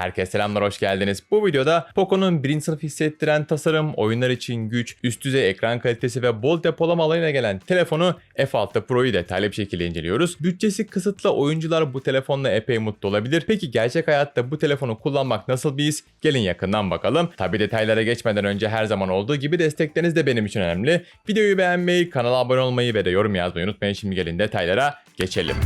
Herkese selamlar, hoş geldiniz. Bu videoda Poco'nun birinci sınıf hissettiren tasarım, oyunlar için güç, üst düzey ekran kalitesi ve bol depolama alanıyla gelen telefonu F6 Pro'yu detaylı bir şekilde inceliyoruz. Bütçesi kısıtlı oyuncular bu telefonla epey mutlu olabilir. Peki gerçek hayatta bu telefonu kullanmak nasıl bir his? Gelin yakından bakalım. Tabi detaylara geçmeden önce her zaman olduğu gibi destekleriniz de benim için önemli. Videoyu beğenmeyi, kanala abone olmayı ve de yorum yazmayı unutmayın. Şimdi gelin detaylara geçelim.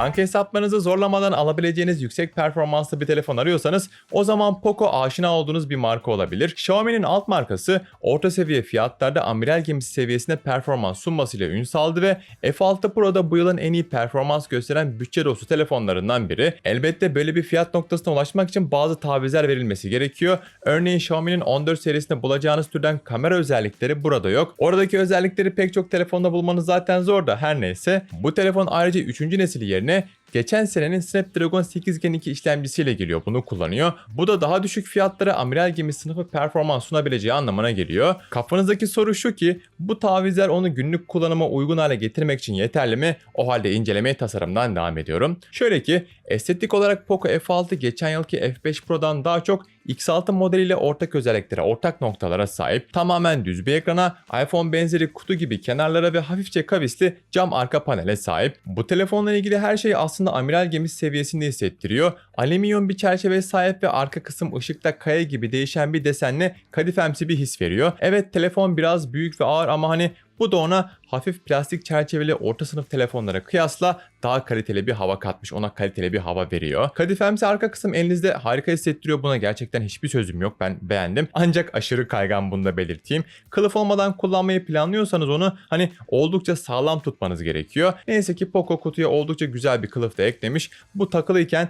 Banka hesaplarınızı zorlamadan alabileceğiniz yüksek performanslı bir telefon arıyorsanız o zaman Poco aşina olduğunuz bir marka olabilir. Xiaomi'nin alt markası orta seviye fiyatlarda amiral gemisi seviyesinde performans sunmasıyla ün saldı ve F6 Pro'da bu yılın en iyi performans gösteren bütçe dostu telefonlarından biri. Elbette böyle bir fiyat noktasına ulaşmak için bazı tavizler verilmesi gerekiyor. Örneğin Xiaomi'nin 14 serisinde bulacağınız türden kamera özellikleri burada yok. Oradaki özellikleri pek çok telefonda bulmanız zaten zor da her neyse. Bu telefon ayrıca 3. nesil yerine yerine geçen senenin Snapdragon 8 Gen 2 işlemcisiyle geliyor. Bunu kullanıyor. Bu da daha düşük fiyatlara amiral gemi sınıfı performans sunabileceği anlamına geliyor. Kafanızdaki soru şu ki bu tavizler onu günlük kullanıma uygun hale getirmek için yeterli mi? O halde incelemeye tasarımdan devam ediyorum. Şöyle ki estetik olarak Poco F6 geçen yılki F5 Pro'dan daha çok X6 modeliyle ortak özelliklere, ortak noktalara sahip. Tamamen düz bir ekrana, iPhone benzeri kutu gibi kenarlara ve hafifçe kavisli cam arka panele sahip. Bu telefonla ilgili her şey aslında amiral gemisi seviyesinde hissettiriyor. Alüminyum bir çerçeve sahip ve arka kısım ışıkta kaya gibi değişen bir desenle kadifemsi bir his veriyor. Evet telefon biraz büyük ve ağır ama hani bu da ona hafif plastik çerçeveli orta sınıf telefonlara kıyasla daha kaliteli bir hava katmış. Ona kaliteli bir hava veriyor. Kadifemsi arka kısım elinizde harika hissettiriyor. Buna gerçekten hiçbir sözüm yok. Ben beğendim. Ancak aşırı kaygan bunu da belirteyim. Kılıf olmadan kullanmayı planlıyorsanız onu hani oldukça sağlam tutmanız gerekiyor. Neyse ki Poco kutuya oldukça güzel bir kılıf da eklemiş. Bu takılıyken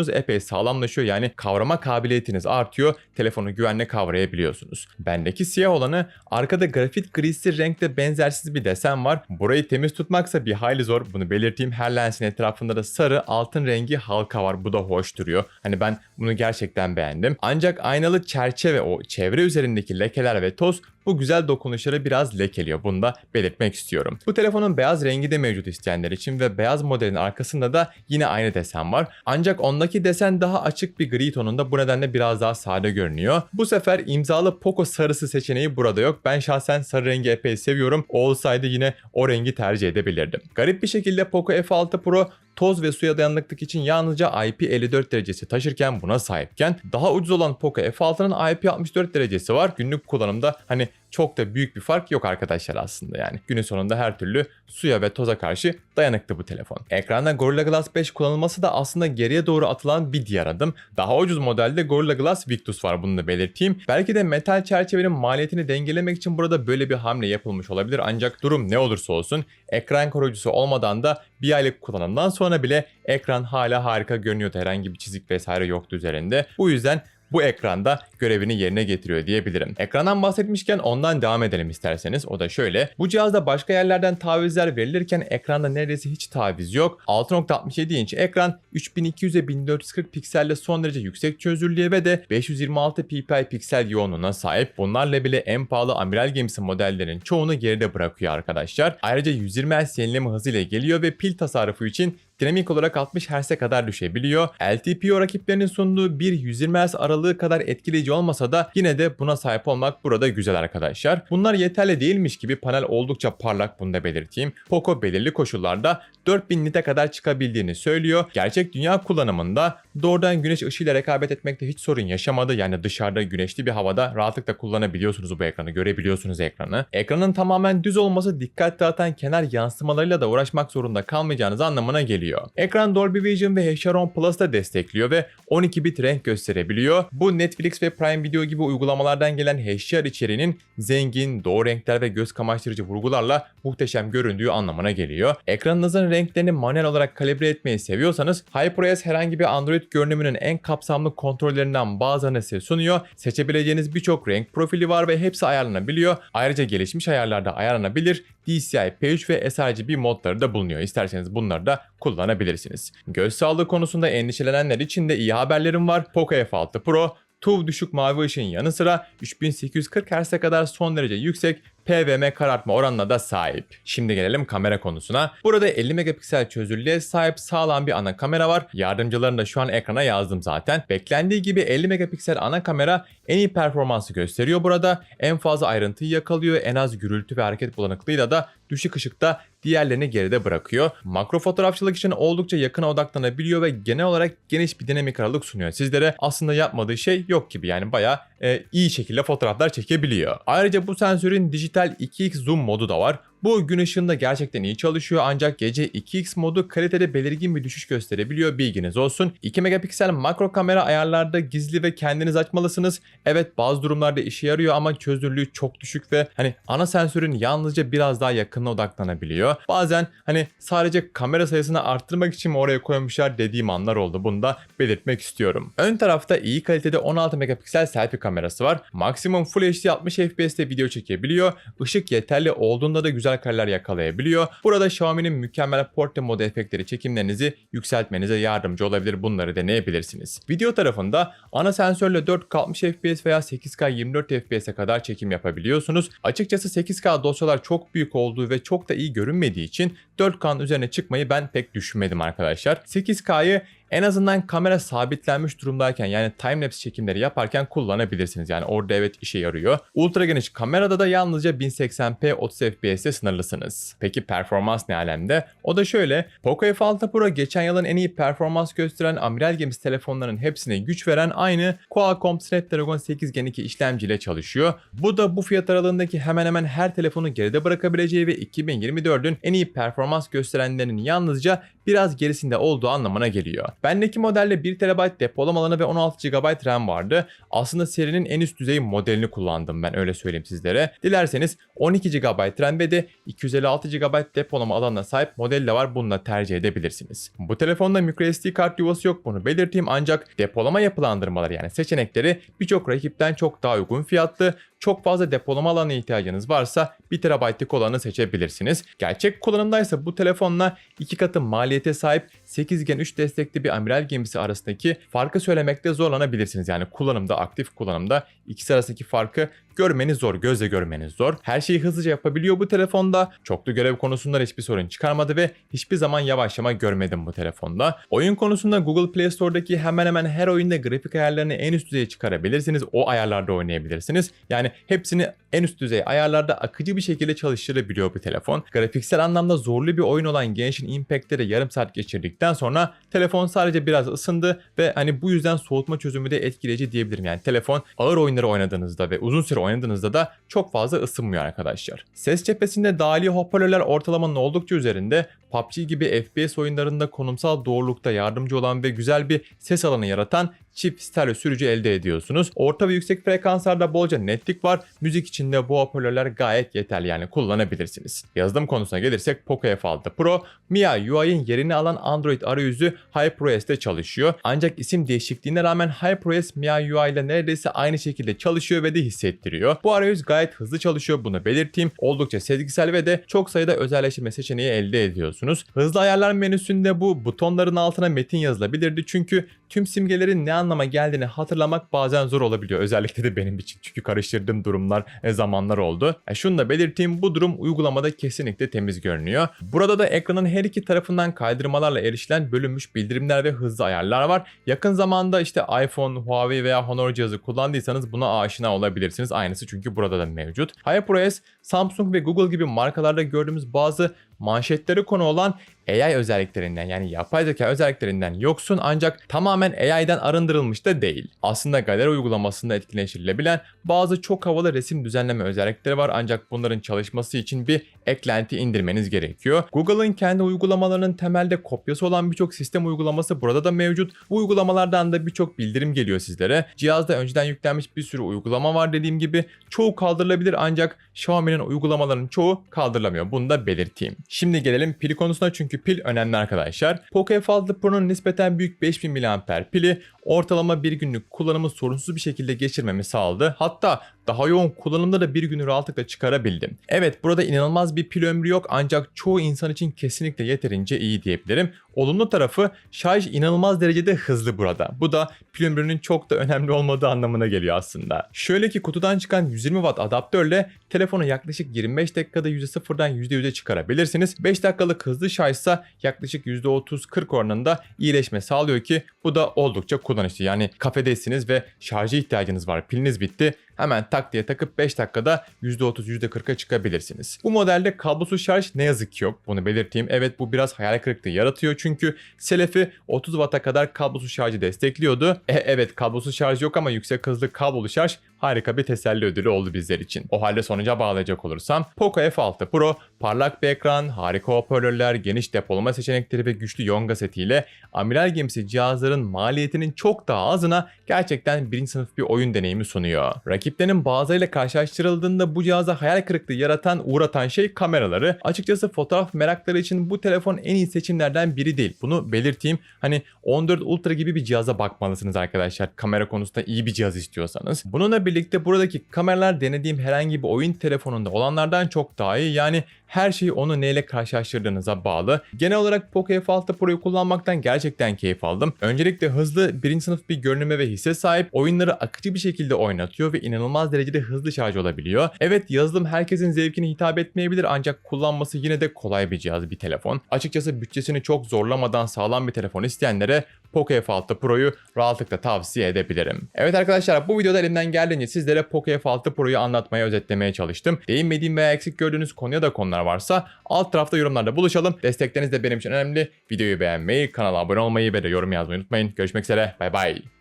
tutuşunuz epey sağlamlaşıyor. Yani kavrama kabiliyetiniz artıyor. Telefonu güvenle kavrayabiliyorsunuz. Bendeki siyah olanı arkada grafit grisi renkte benzersiz bir desen var. Burayı temiz tutmaksa bir hayli zor. Bunu belirteyim. Her lensin etrafında da sarı altın rengi halka var. Bu da hoş duruyor. Hani ben bunu gerçekten beğendim. Ancak aynalı çerçeve o çevre üzerindeki lekeler ve toz bu güzel dokunuşları biraz lekeliyor. Bunu da belirtmek istiyorum. Bu telefonun beyaz rengi de mevcut isteyenler için ve beyaz modelin arkasında da yine aynı desen var. Ancak ondaki desen daha açık bir gri tonunda bu nedenle biraz daha sade görünüyor. Bu sefer imzalı Poco sarısı seçeneği burada yok. Ben şahsen sarı rengi epey seviyorum. O olsaydı yine o rengi tercih edebilirdim. Garip bir şekilde Poco F6 Pro toz ve suya dayanıklık için yalnızca IP54 derecesi taşırken buna sahipken daha ucuz olan Poco F6'nın IP64 derecesi var. Günlük kullanımda hani çok da büyük bir fark yok arkadaşlar aslında yani. Günün sonunda her türlü suya ve toza karşı dayanıklı bu telefon. Ekranda Gorilla Glass 5 kullanılması da aslında geriye doğru atılan bir diğer adım. Daha ucuz modelde Gorilla Glass Victus var bunu da belirteyim. Belki de metal çerçevenin maliyetini dengelemek için burada böyle bir hamle yapılmış olabilir ancak durum ne olursa olsun ekran koruyucusu olmadan da bir aylık kullanımdan sonra bile ekran hala harika görünüyordu. Herhangi bir çizik vesaire yoktu üzerinde. Bu yüzden bu ekranda görevini yerine getiriyor diyebilirim. Ekrandan bahsetmişken ondan devam edelim isterseniz. O da şöyle. Bu cihazda başka yerlerden tavizler verilirken ekranda neredeyse hiç taviz yok. 6.67 inç ekran 3200'e 1440 pikselle son derece yüksek çözünürlüğe ve de 526 ppi piksel yoğunluğuna sahip. Bunlarla bile en pahalı amiral gemisi modellerinin çoğunu geride bırakıyor arkadaşlar. Ayrıca 120 Hz yenileme hızıyla geliyor ve pil tasarrufu için dinamik olarak 60 Hz'e kadar düşebiliyor. LTPO rakiplerinin sunduğu bir 120 Hz aralığı kadar etkileyici olmasa da yine de buna sahip olmak burada güzel arkadaşlar. Bunlar yeterli değilmiş gibi panel oldukça parlak bunu da belirteyim. Poco belirli koşullarda 4000 nite kadar çıkabildiğini söylüyor. Gerçek dünya kullanımında doğrudan güneş ışığıyla rekabet etmekte hiç sorun yaşamadı. Yani dışarıda güneşli bir havada rahatlıkla kullanabiliyorsunuz bu ekranı, görebiliyorsunuz ekranı. Ekranın tamamen düz olması dikkat dağıtan kenar yansımalarıyla da uğraşmak zorunda kalmayacağınız anlamına geliyor. Ekran Dolby Vision ve HDR10 Plus da destekliyor ve 12 bit renk gösterebiliyor. Bu Netflix ve Prime Video gibi uygulamalardan gelen HDR içeriğinin zengin, doğu renkler ve göz kamaştırıcı vurgularla muhteşem göründüğü anlamına geliyor. Ekranınızın renklerini manuel olarak kalibre etmeyi seviyorsanız HyperOS herhangi bir Android görünümünün en kapsamlı kontrollerinden bazılarını size sunuyor. Seçebileceğiniz birçok renk profili var ve hepsi ayarlanabiliyor. Ayrıca gelişmiş ayarlarda ayarlanabilir. DCI, P3 ve sRGB modları da bulunuyor. İsterseniz bunları da kullanabilirsiniz. Göz sağlığı konusunda endişelenenler için de iyi haberlerim var. Poco F6 Pro TUV düşük mavi ışığın yanı sıra 3840 Hz'e kadar son derece yüksek PVM karartma oranına da sahip. Şimdi gelelim kamera konusuna. Burada 50 megapiksel çözünürlüğe sahip sağlam bir ana kamera var. Yardımcılarını da şu an ekrana yazdım zaten. Beklendiği gibi 50 megapiksel ana kamera en iyi performansı gösteriyor burada. En fazla ayrıntıyı yakalıyor. En az gürültü ve hareket bulanıklığıyla da düşük ışıkta diğerlerini geride bırakıyor. Makro fotoğrafçılık için oldukça yakına odaklanabiliyor ve genel olarak geniş bir dinamik aralık sunuyor sizlere. Aslında yapmadığı şey yok gibi yani bayağı e, iyi şekilde fotoğraflar çekebiliyor. Ayrıca bu sensörün dijital 2x zoom modu da var. Bu gün ışığında gerçekten iyi çalışıyor ancak gece 2x modu kalitede belirgin bir düşüş gösterebiliyor bilginiz olsun. 2 megapiksel makro kamera ayarlarda gizli ve kendiniz açmalısınız. Evet bazı durumlarda işe yarıyor ama çözünürlüğü çok düşük ve hani ana sensörün yalnızca biraz daha yakınına odaklanabiliyor. Bazen hani sadece kamera sayısını arttırmak için mi oraya koymuşlar dediğim anlar oldu. Bunu da belirtmek istiyorum. Ön tarafta iyi kalitede 16 megapiksel selfie kamerası var. Maksimum Full HD 60 FPS'te video çekebiliyor. Işık yeterli olduğunda da güzel kareler yakalayabiliyor. Burada Xiaomi'nin mükemmel portre modu efektleri çekimlerinizi yükseltmenize yardımcı olabilir. Bunları deneyebilirsiniz. Video tarafında ana sensörle 4K 60 FPS veya 8K 24 FPS'e kadar çekim yapabiliyorsunuz. Açıkçası 8K dosyalar çok büyük olduğu ve çok da iyi görünmediği için 4K'nın üzerine çıkmayı ben pek düşünmedim arkadaşlar. 8K'yı en azından kamera sabitlenmiş durumdayken yani timelapse çekimleri yaparken kullanabilirsiniz. Yani orada evet işe yarıyor. Ultra geniş kamerada da yalnızca 1080p 30 fps'te sınırlısınız. Peki performans ne alemde? O da şöyle. Poco F6 Pro geçen yılın en iyi performans gösteren amiral gemisi telefonların hepsine güç veren aynı Qualcomm Snapdragon 8 Gen 2 işlemciyle çalışıyor. Bu da bu fiyat aralığındaki hemen hemen her telefonu geride bırakabileceği ve 2024'ün en iyi performans gösterenlerinin yalnızca biraz gerisinde olduğu anlamına geliyor. Bendeki modelde 1 TB depolama alanı ve 16 GB RAM vardı. Aslında serinin en üst düzey modelini kullandım ben öyle söyleyeyim sizlere. Dilerseniz 12 GB RAM ve de 256 GB depolama alanına sahip model de var. Bunu da tercih edebilirsiniz. Bu telefonda microSD kart yuvası yok bunu belirteyim ancak depolama yapılandırmaları yani seçenekleri birçok rakipten çok daha uygun fiyatlı çok fazla depolama alanı ihtiyacınız varsa 1 TB'lik olanı seçebilirsiniz. Gerçek kullanımdaysa bu telefonla 2 katı maliyete sahip 8 Gen 3 destekli bir amiral gemisi arasındaki farkı söylemekte zorlanabilirsiniz. Yani kullanımda, aktif kullanımda ikisi arasındaki farkı görmeniz zor, gözle görmeniz zor. Her şeyi hızlıca yapabiliyor bu telefonda. Çoklu görev konusunda hiçbir sorun çıkarmadı ve hiçbir zaman yavaşlama görmedim bu telefonda. Oyun konusunda Google Play Store'daki hemen hemen her oyunda grafik ayarlarını en üst düzeye çıkarabilirsiniz. O ayarlarda oynayabilirsiniz. Yani hepsini en üst düzey ayarlarda akıcı bir şekilde çalıştırabiliyor bu telefon. Grafiksel anlamda zorlu bir oyun olan Genshin Impact'te yarım saat geçirdikten sonra telefon sadece biraz ısındı ve hani bu yüzden soğutma çözümü de etkileyici diyebilirim. Yani telefon ağır oyunları oynadığınızda ve uzun süre oynadığınızda da çok fazla ısınmıyor arkadaşlar. Ses cephesinde dahili hoparlörler ortalamanın oldukça üzerinde PUBG gibi FPS oyunlarında konumsal doğrulukta yardımcı olan ve güzel bir ses alanı yaratan çift stereo sürücü elde ediyorsunuz. Orta ve yüksek frekanslarda bolca netlik var. Müzik için de bu hoparlörler gayet yeterli yani kullanabilirsiniz. Yazılım konusuna gelirsek Poco F6 Pro, MIUI UI'nin yerini alan Android arayüzü HyperOS'te çalışıyor. Ancak isim değişikliğine rağmen HyperOS MIUI UI ile neredeyse aynı şekilde çalışıyor ve de hissettiriyor. Bu arayüz gayet hızlı çalışıyor bunu belirteyim. Oldukça sezgisel ve de çok sayıda özelleştirme seçeneği elde ediyorsunuz. Hızlı ayarlar menüsünde bu butonların altına metin yazılabilirdi çünkü tüm simgelerin ne anlama geldiğini hatırlamak bazen zor olabiliyor. Özellikle de benim için çünkü karıştırdığım durumlar, e, zamanlar oldu. E, şunu da belirteyim bu durum uygulamada kesinlikle temiz görünüyor. Burada da ekranın her iki tarafından kaydırmalarla erişilen bölünmüş bildirimler ve hızlı ayarlar var. Yakın zamanda işte iPhone, Huawei veya Honor cihazı kullandıysanız buna aşina olabilirsiniz. Aynısı çünkü burada da mevcut. HyperOS, Samsung ve Google gibi markalarda gördüğümüz bazı manşetleri konu olan AI özelliklerinden yani yapay zeka özelliklerinden yoksun ancak tamamen AI'den arındırılmış da değil. Aslında galeri uygulamasında etkileştirilebilen bazı çok havalı resim düzenleme özellikleri var ancak bunların çalışması için bir eklenti indirmeniz gerekiyor. Google'ın kendi uygulamalarının temelde kopyası olan birçok sistem uygulaması burada da mevcut. Bu uygulamalardan da birçok bildirim geliyor sizlere. Cihazda önceden yüklenmiş bir sürü uygulama var dediğim gibi. Çoğu kaldırılabilir ancak Xiaomi'nin uygulamalarının çoğu kaldırılamıyor. Bunu da belirteyim. Şimdi gelelim pil konusuna çünkü pil önemli arkadaşlar. Poco F6 Pro'nun nispeten büyük 5000 mAh pili ortalama bir günlük kullanımı sorunsuz bir şekilde geçirmemi sağladı. Hatta daha yoğun kullanımda da bir günü rahatlıkla çıkarabildim. Evet burada inanılmaz bir pil ömrü yok ancak çoğu insan için kesinlikle yeterince iyi diyebilirim. Olumlu tarafı şarj inanılmaz derecede hızlı burada. Bu da pil ömrünün çok da önemli olmadığı anlamına geliyor aslında. Şöyle ki kutudan çıkan 120 watt adaptörle telefonu yaklaşık 25 dakikada %0'dan %100'e çıkarabilirsiniz. 5 dakikalık hızlı şarjsa yaklaşık %30-40 oranında iyileşme sağlıyor ki bu da oldukça kullanışlı. Yani kafedesiniz ve şarja ihtiyacınız var. Piliniz bitti. Hemen tak diye takıp 5 dakikada %30 %40'a çıkabilirsiniz. Bu modelde kablosuz şarj ne yazık ki yok. Bunu belirteyim. Evet bu biraz hayal kırıklığı yaratıyor çünkü Selefi 30 Watt'a kadar kablosuz şarjı destekliyordu. E, evet kablosuz şarj yok ama yüksek hızlı kablolu şarj harika bir teselli ödülü oldu bizler için. O halde sonuca bağlayacak olursam Poco F6 Pro parlak bir ekran, harika hoparlörler, geniş depolama seçenekleri ve güçlü yonga setiyle amiral gemisi cihazların maliyetinin çok daha azına gerçekten birinci sınıf bir oyun deneyimi sunuyor. Rakiplerinin bazılarıyla karşılaştırıldığında bu cihaza hayal kırıklığı yaratan, uğratan şey kameraları. Açıkçası fotoğraf merakları için bu telefon en iyi seçimlerden biri değil. Bunu belirteyim. Hani 14 Ultra gibi bir cihaza bakmalısınız arkadaşlar. Kamera konusunda iyi bir cihaz istiyorsanız. Bununla birlikte buradaki kameralar denediğim herhangi bir oyun telefonunda olanlardan çok daha iyi. Yani her şey onu neyle karşılaştırdığınıza bağlı. Genel olarak Poco F6 Pro'yu kullanmaktan gerçekten keyif aldım. Öncelikle hızlı birinci sınıf bir görünüme ve hisse sahip oyunları akıcı bir şekilde oynatıyor ve inanılmaz derecede hızlı şarj olabiliyor. Evet yazılım herkesin zevkine hitap etmeyebilir ancak kullanması yine de kolay bir cihaz bir telefon. Açıkçası bütçesini çok zorlamadan sağlam bir telefon isteyenlere Poco F6 Pro'yu rahatlıkla tavsiye edebilirim. Evet arkadaşlar bu videoda elimden geldiğince sizlere Poco F6 Pro'yu anlatmaya, özetlemeye çalıştım. Değinmediğim veya eksik gördüğünüz konuya da konular varsa alt tarafta yorumlarda buluşalım. Destekleriniz de benim için önemli. Videoyu beğenmeyi, kanala abone olmayı ve de yorum yazmayı unutmayın. Görüşmek üzere. Bay bay.